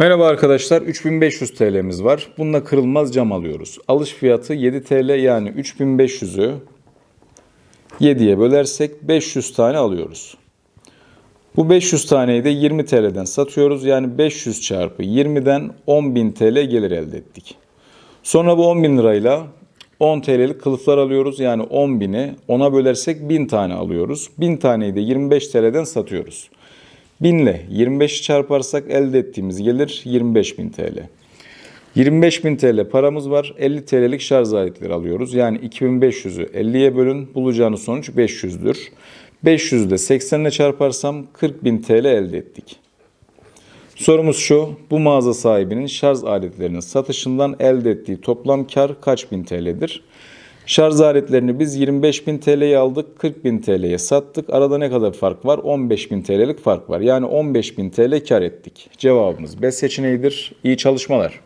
Merhaba arkadaşlar 3500 TL'miz var. Bununla kırılmaz cam alıyoruz. Alış fiyatı 7 TL yani 3500'ü 7'ye bölersek 500 tane alıyoruz. Bu 500 taneyi de 20 TL'den satıyoruz. Yani 500 çarpı 20'den 10.000 TL gelir elde ettik. Sonra bu 10.000 lirayla 10 TL'lik kılıflar alıyoruz. Yani 10.000'i 10'a bölersek 1000 tane alıyoruz. 1000 taneyi de 25 TL'den satıyoruz. 1000 ile 25'i çarparsak elde ettiğimiz gelir 25.000 TL. 25.000 TL paramız var. 50 TL'lik şarj aletleri alıyoruz. Yani 2500'ü 50'ye bölün. Bulacağınız sonuç 500'dür. 500'ü de 80 ile çarparsam 40.000 TL elde ettik. Sorumuz şu. Bu mağaza sahibinin şarj aletlerinin satışından elde ettiği toplam kar kaç bin TL'dir? Şarj aletlerini biz 25.000 TL'ye aldık, 40.000 TL'ye sattık. Arada ne kadar fark var? 15.000 TL'lik fark var. Yani 15.000 TL kar ettik. Cevabımız B seçeneğidir. İyi çalışmalar.